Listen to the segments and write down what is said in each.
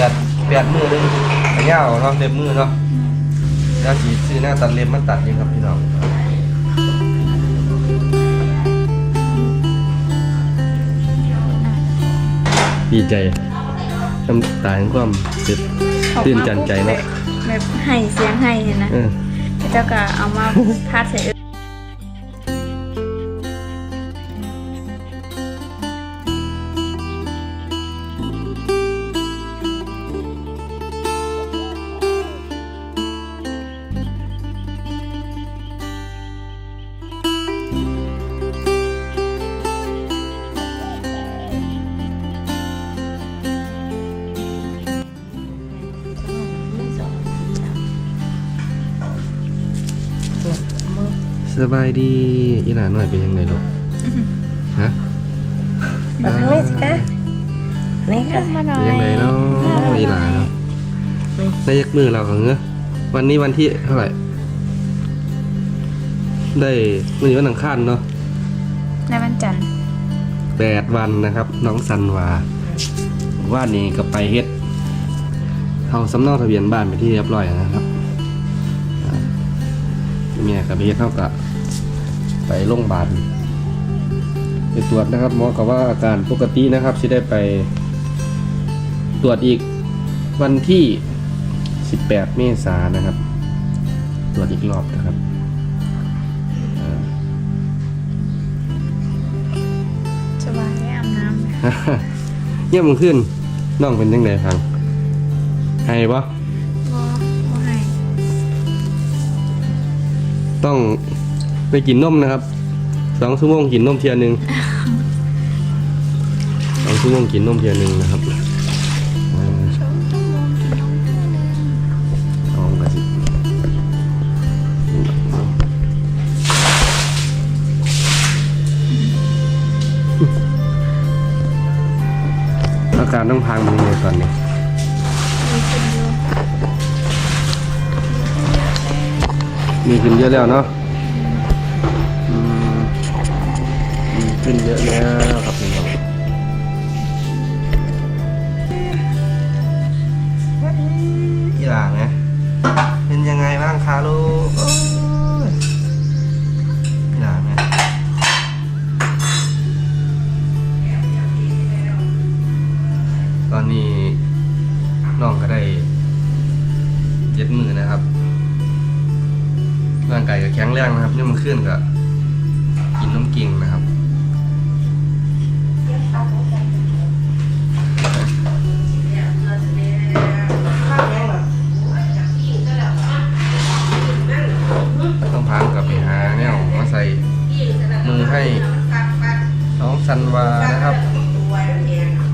แปดแปดมือหนึงขยาวเนาะเล็บมือเนาะแล้วสีซื้อหน้าตัดเล็บมาตัดเองครับพี่น้องดีใจน้ำตาแห่งความตื่นตื่นจันใจเนาะแบบให้เสียงให้เนี่ยนะเออ เจ้าก็เอามาพาดใส่ สบายดีอีหลานหน่อยเป็นยังไงลูกฮะมาทางนี้สิคะนี่ค่ะมาหน่อเป็นยังไงยเนาะอีหลานเนาะได้ยักมือเราของเงอะวันนี้วันที่เท่าไหร่ได้วันนี้วันอังคารเนาะในวันจันทร์แปดวันนะครับ น้องซันวาว่านี่ก็ไปเฮ็ดเอาสำเนาทะเบียนบ้านไปที่เรียบร้อยนะครับอ่าเมียกับไปเฮ็ดเท่ากับ ไปโรงพยาบาลไปตรวจนะครับหมอก็ว่าอาการปกตินะครับที่ได้ไปตรวจอีกวันที่ 18 เมษายนนะครับ ตรวจอีกรอบนะครับอ่าสบายได้อาบน้ำเลยเยี่ยมขึ้นน้องเป็นยังไงฟังให้ปะบ่บ่ให้ต้อง ไปกินนมนะครับสองชั่วโมงกินนมเทียหนึ่งสองชั่วโมงกินนมเทียหนึ่งนะครับอ่าเอากระสิอาการต้องพังเป็นยังไงตอนนี้มีคนอยู่มีขึ้นเยอะแล้วเนาะ ขึ้นเยอะแล้วครับพี่น้องอีหลางนะ เป็นยังไงบ้างคะลูกอีหลางนะตอนนี้น้องก็ได้เจ็ดมือนะครับ ร่างกายก็แข็งแรงนะครับนี่มันขึ้นก็กินน้ำกิ่งนะครับ สันวานะครับ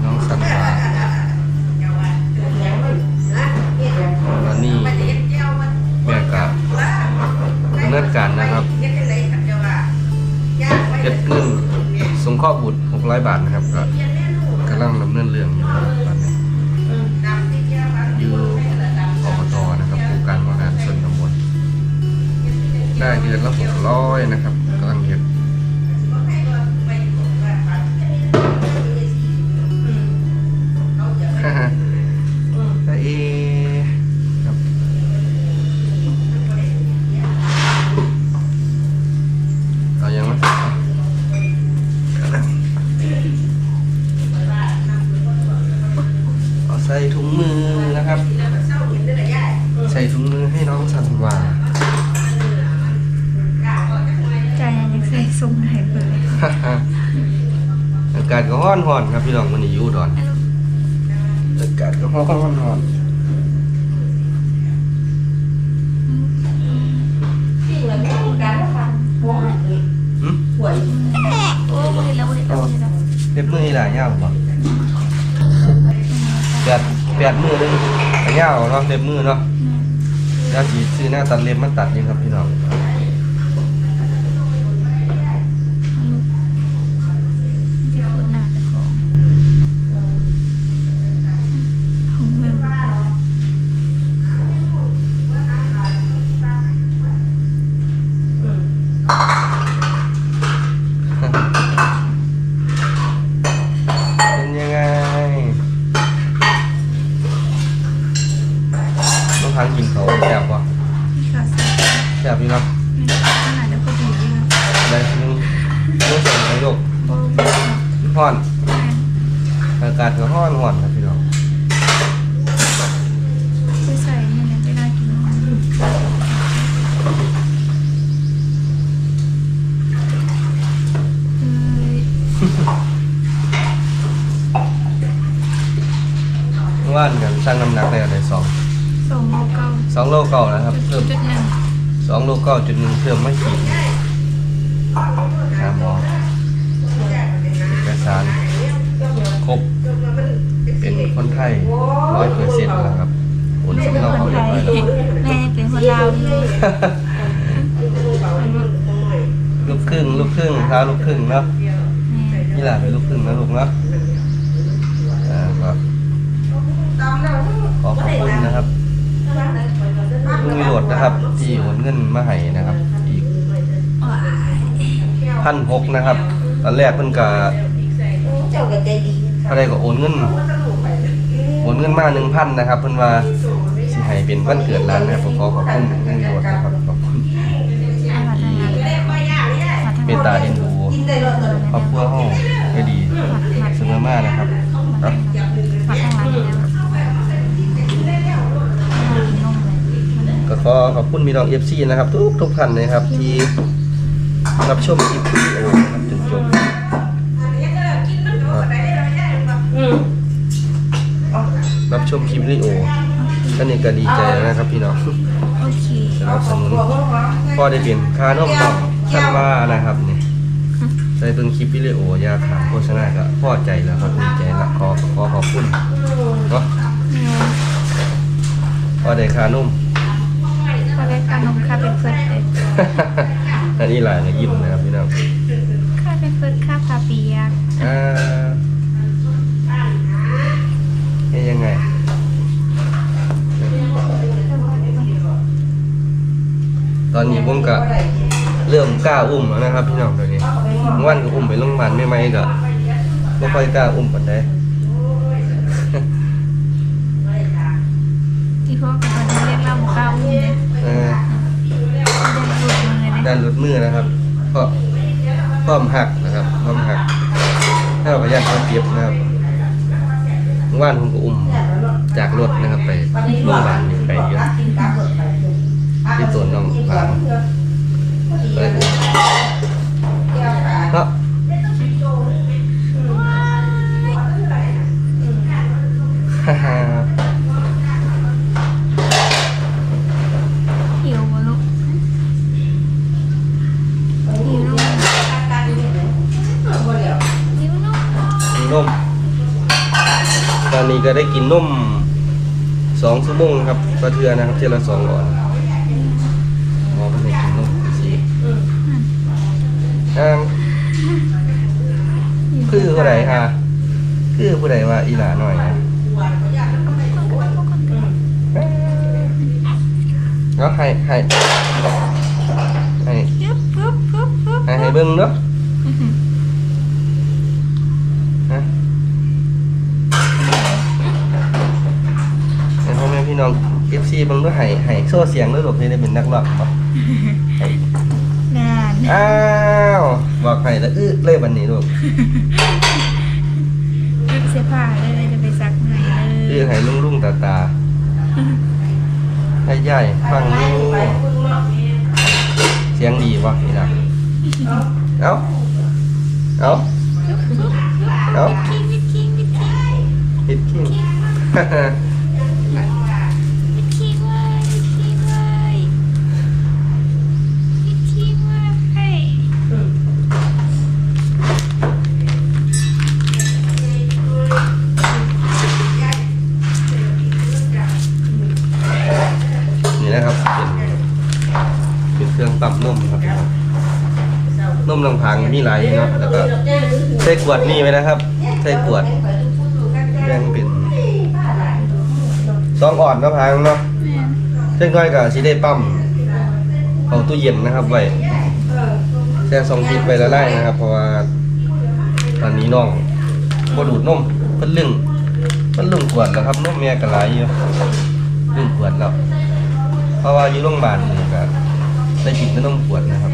น้องสันวาตอนนี้แม่กับดำเนินการนะครับเก็บเงินสงเคราะห์บุตร600บาทนะครับก็กำลังดำเนินเรื่องอยู่ครับตอนนี้อยู่อบตนะครับโครงการว่าการส่วนตำบลได้เดือนละ600นะครับ ยังใส่ซุ่มให้เปิดเลยฮ่าฮ่าอากาศก็ร้อนร้อนๆครับพี่น้องวันนี้อยู่อุดอนอากาศก็ร้อนร้อนหืมโอ้บ่เห็นแล้วบ่เห็นแล้วบ่เห็นแล้วเล็บมือหลายยาวบ่แปดแปดมือหนึงยาวเนาะเล็บมือเนาะแล้วสีซื้อหน้าตัดเล็บมาตัดเองครับพี่น้อง วานกันสร้างน้ำหนักได้อะไรสองสองโลเก้าสองโลเก้านะครับเพิ่มจุดหนึ่งสองโลเก้าจุดหนึ่งเพิ่มไม่ขีดหาหมอเอกสารครบเป็นคนไทยร้อยเปอร์เซ็นต์แล้วครับโอนแม่สำเป็นเนาคนเขาไทเรียบยร้อยแล้วแม่เป็นคนลาวเลยลูกครึ่งลูกครึ่งเท้าลูกครึ่งเนาะนี่แหละเป็นลูกครึ่งนะลูกเนาะ มาให้นะครับ อีกพันหกนะครับ ตอนแรกเพิ่นกะเจ้าก็ใจดีอะไรก็โอนเงินโอนเงินมาหนึ่งพันนะครับ เพิ่นว่าสิให้เป็นวันเกิดร้านนะครับผมขอขอบคุณลุงวิโรดนะครับขอบคุณเมตตาเอ็นดูกินได้รสเลยครอบครัวห้องได้ดีเสมอมานะครับเนาะ มาข้างหลังแล้วกินนมเลย ก็ ขอขอบคุณมีน้องเอฟซีนะครับ ทุกทุกท่านนะครับ ที่รับชมคลิปวิดีโอครับจนจบรับชมคลิปวิดีโอท่านนี้ก็ดีใจนะครับพี่น้องโอเคสนับสนุนพอได้เปลี่ยนค่านมต่อท่านว่านะครับนี่ใส่เบิ่งคลิปวิดีโอยาขามโฆษณาก็พอใจแล้วครับดีใจแล้วขอขอขอบคุณเนาะพอได้ค่านม อันนี้หลายเลยยิ้มนะครับพี่น้องค่าเป็นเฟิร์สค่าพาเปียกอ่าเอ๊ยยังไงตอนนี้ผมก็เริ่มกล้าอุ้มแล้วนะครับ พี่น้องตอนนี้เมื่อวันก็อุ้มไปโรงพยาบาลไม่ไหมๆก็ไม่ค่อยกล้าอุ้มปานใด ที่พ่อกับมันเรียกเราบุก้าอุ้มเนี่ย เออ เดินหลุดมือเลยนะด้านรถมือนะครับเพราะพร้อมหักนะครับพร้อมหักถ้าเราประหยัดความเจ็บนะครับเมื่านผมก็อุ้มจากรถนะครับไปโรงพยาบาลไปเยอะที่ตัวน้องหลานเอ้ยเนาฮ่าฮ่า หิวบ่ลูกหิวลูกหิวลูก กิ นนม ตอนนี้ก็ได้กินนมสองชั่วโมงครับกระเทือนะครับเทียละสองหลอดหมอก็ได้กินนมสีอ่างคือผู้ใดฮะคือผู้ใดว่าอีหลาหน่อยนะเนาะให้ให้ให้ปึ๊บปึ๊บปึ๊บปึ๊บให้ให้เบิ้งเนาะฮะให้พ่อแม่พี่ น้องเอฟซีเบิ้งด้วยให้ให้โซ่เสียงด้วยหลบได้เป็นนักร้องปะให้นานอ้าวบอกให้แล้วอื้อเลยวันนี้ลูกรีบเสื้อผ้าเลยจะไปซักไหนเลอื้อยให้ลุงลุงตาตาให้ใหญ่ฟังดูเสียงดีวะนี่นะเอาเอาเอาคิงวิคิงวิคิงฮิตคิง มลำพังมีหลายเนาะแล้วก็ใส่ขวดนี่ไว้นะครับใส่ขวดแบ่งเป็นสองอ่อนเนาะพังเนาะแม่นเช่นก้อยกับชีได้ปั๊มเอาตู้เย็นนะครับไว้แช่ซองฟิตไว้ละลายนะครับเพราะว่าตอนนี้น้องบดูดนมเพิ่นลึงเพิ่นลึงขวดแล้วครับนมแม่ก็หลายอยู่ลึงขวดแล้วเพราะว่าอยู่โรงพยาบาลนี่ก็ได้กินไม่ต้องปวดนะครับ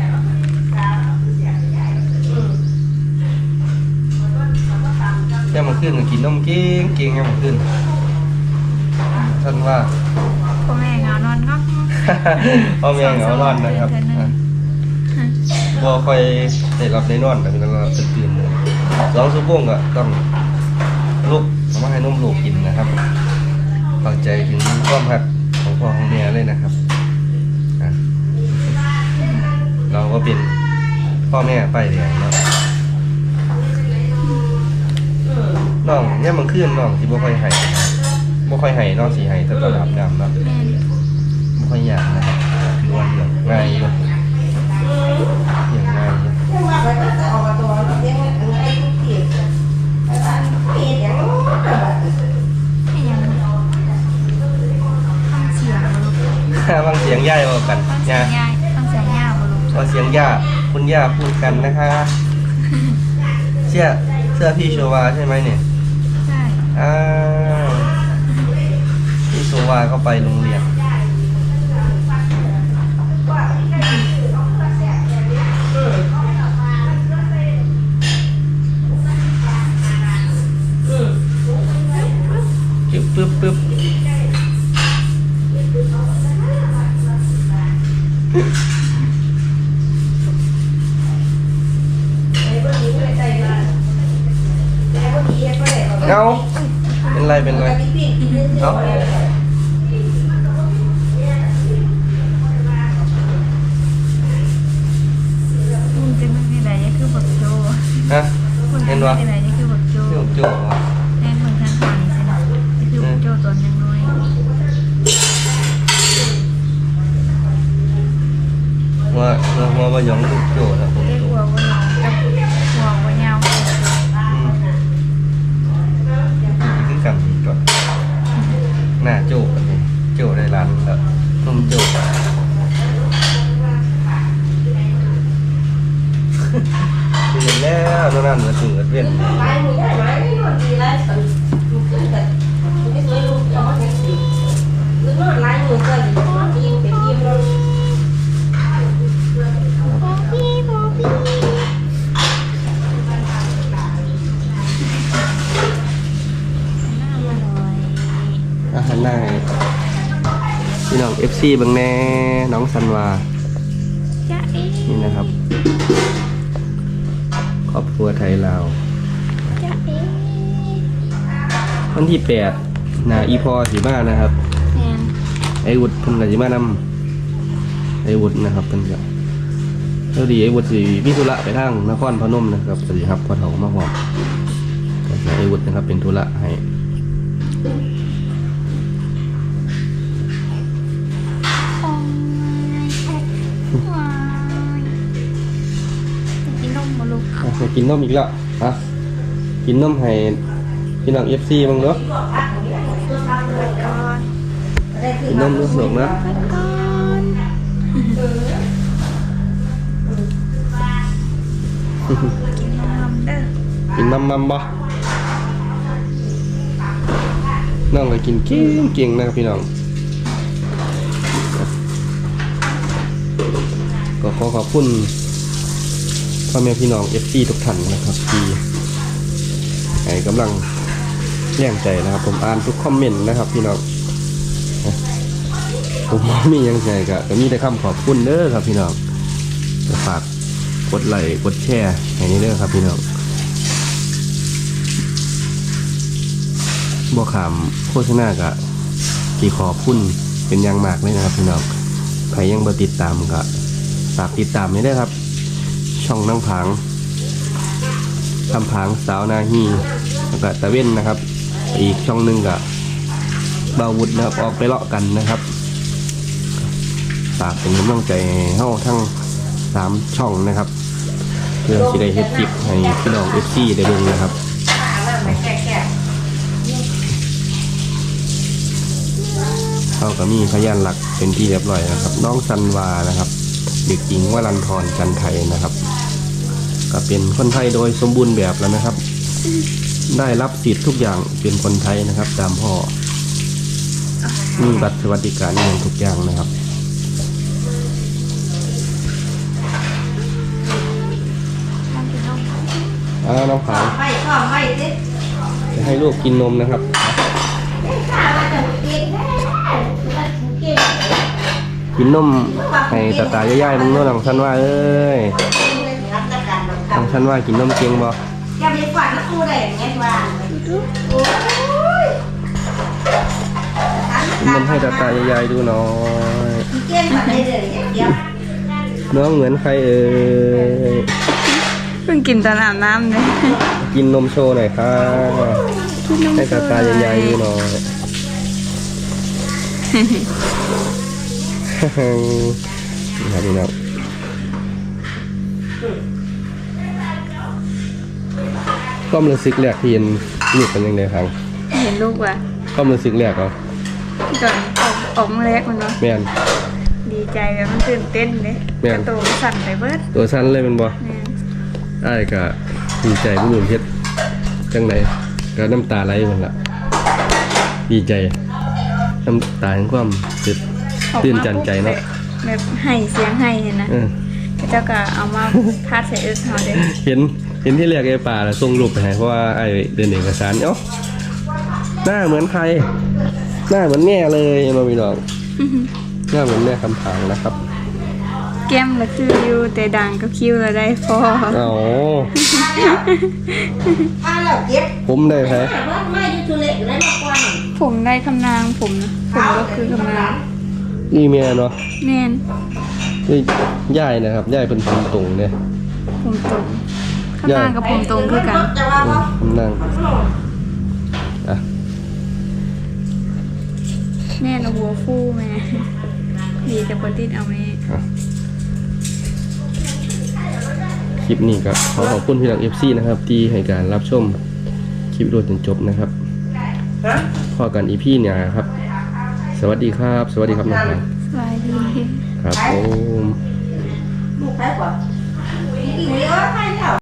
แค่มันขึ้นก็กินนมเก่งเก่งแค่มันขึ้นท่านว่าพ่อแม่เหงานอนก็พ่อแม่เหงานอนนะครับอะบ่ค่อยได้รับได้นอนแต่เป็นเราจะตื่นเลยสองชั่วโมงก็ต้องลุกเอามาให้นมลูกกินนะครับเข้าใจถึงความหักของพ่อของแม่เลยนะครับอะเราก็เป็นพ่อแม่ไปเดียวเนาะ น้องเนี่ยมันขึ้นน้องที่บ่ค่อยให้นะครับบ่ค่อยให้น้องสิให้แต่ตอนอาบน้ำเนาะแม่นไม่ค่อยอยากนะครับคือว่าเรื่องง่ายอยู่อย่างง่ายอยู่ให้ยังฟังเสียงบ่ลูกบางเสียงย่ายเอากันฟังเสียย่างยายฟังเสียงย่าบ่ลูกว่าเสียงย่าคุณย่าพูดกันนะคะเสื้อเสื้อพี่โชวาใช่ไหมเนี่ย ว่าก็ไปโรงเรียนปึ๊บปึ๊บ หัวหัวหัวบะหยองลูกโจนะผมเรียกจุกหัวว่าน้องกับหั พี่น้อง FC บางแน่น้องสันวาจ้าเอ๊นี่นะครับ ครอบครัวไทยลาวจ้าเอ๊วันที่แปดนาอีพอสีมานะครับแม่นไอ้วุฒิเพิ่นก็สิมานำไอ้วุฒินะครับเพิ่นก็เท่าดีไอ้วุฒิสิมีธุระไปทางนครพนมนะครับก็สิครับพ่อเฒ่ามาพร้อมก็ให้ไอ้วุฒินะครับเป็นธุระให้ กินนมอีกแล้วฮะกินนมให้พี่น้อง FC บ้างเนาะก่อนกินนมลูกสกนะก่อนกินนมเด้อกินมัมมัมบ่น้องก็กินเก่งเก่งนะครับพี่น้อง ก็ขอขอบคุณ พ่อแม่พี่น้อง FC ทุกท่านนะครับที่ให้กำลังแรงใจนะครับ ผมอ่านทุกคอมเมนต์นะครับพี่น้องผมมียังไงก็มีแต่คำขอบคุณเด้อครับพี่น้องฝากกดไลค์กดแชร์ให้นี่เด้อครับพี่น้องบ่ขามโฆษณากะที่ขอบคุณเป็นอย่างมากเลยนะครับพี่น้องใครยังบ่ติดตามก็ฝากติดตามให้ด้วยครับ ช่องน้ำผางคำผางสาวนาฮีแล้วก็ตะเว้นนะครับ อีกช่องหนึ่งก็บบาวุธนะครับออกไปเลาะกันนะครับฝากเป็นกำลังใจให้าทั้งสามช่องนะครับ เพื่อสิได้เฮ็ดคลิปให้พี่น้อง FC ได้ดูนะครับเขาก็มีพยานหลักเป็นที่เรียบร้อยนะครับ น้องซันวานะครับ เด็กหญิงวรันทรจันไทยนะครับ ก็เป็นคนไทยโดยสมบูรณ์แบบแล้วนะครับ ได้รับสิทธิ์ทุกอย่างเป็นคนไทยนะครับ ตามพ่อมีบัตรสวัสดิการเงินทุกอย่างนะครับอาน้องขาวไม่ขอไม่ตจะให้ลูกกินนมนะครับกินนมให้ตาตาย่ายๆมึงโน่นหลังสันว่าเอ้ย ประกันลงน้องสันว่ากินนมเก่งบ่จะมีฝันแล้วกูได้ไงว่าโอ้ยกินนมให้ตาตายายๆดูหน่อยเก่งแบบนี้เลยเดี๋ยวน้องเหมือนใครเอ่ยเพิ่งกินตอนอาบน้ำเลยกินนมโชว์หน่อยค่ะให้ตาตายายๆดูหน่อยนี่ครับพี่น้อง ความรู้สึกแรกที่เห็นลูกเป็นยังไงครับเห็นลูกว่ะความรู้สึกแรกเหรอตอนออกออกมาแรกมันเนาะแม่นดีใจแบบมันตื่นเต้นเลยแม่นกระโตมันสั่นไปเบิดตัวสั้นเลยแมันบ่แม่นอ้ายก็ดีใจผู้อื่นเฮ็ดจังไดก็น้ำตาไหลหมดละดีใจน้ำตาแห่งความตื่นออกตื่นมาจันใจเนาะแบบให้เสียงให้เนี่ยนะเออเจ้าก็เอามาพาดใส่เอิร์ธเขาเด้เห็น เห็นที่แรกไอ้ป่าแล้วส่งรูปไปให้เพราะว่าไอ้เดินเอกสารเอ้าหน้าเหมือนใคร หน้าเหมือนแม่เลยเรามีน้องหน้าเหมือนแม่คำถางนะครับ แก้มละคืออยู่แต่ดังก็คิ้วละได้พออ๋อถ้าเราเก็บผมได้ไหมแต่ว่าไม่ยูทูเล็กเลยนะกว่าผมได้คำนางผมนะผมก็คือคำนางนี่เมียเนาะแม่นนี่ย่ายนะครับย่ายเป็นผมตรงเนี่ยผมตรง คำนางกับผมตรงคือกันจะว่าว่าผมนั่งอะแม่เอาหัวฟูแม่ดีแต่ปติดเอาแม่อะคลิปนี้ก็ขอขอบคุณพี่หลังเอฟซีนะครับ ที่ให้การรับชมคลิปโดยจนจบนะครับฮะพอกันอีพี่เนี่ยครับ สวัสดีครับ สวัสดีครับน้องครับสบายดี ครับผมลูกแพ้กว่าอีกเยอะให้แล้ว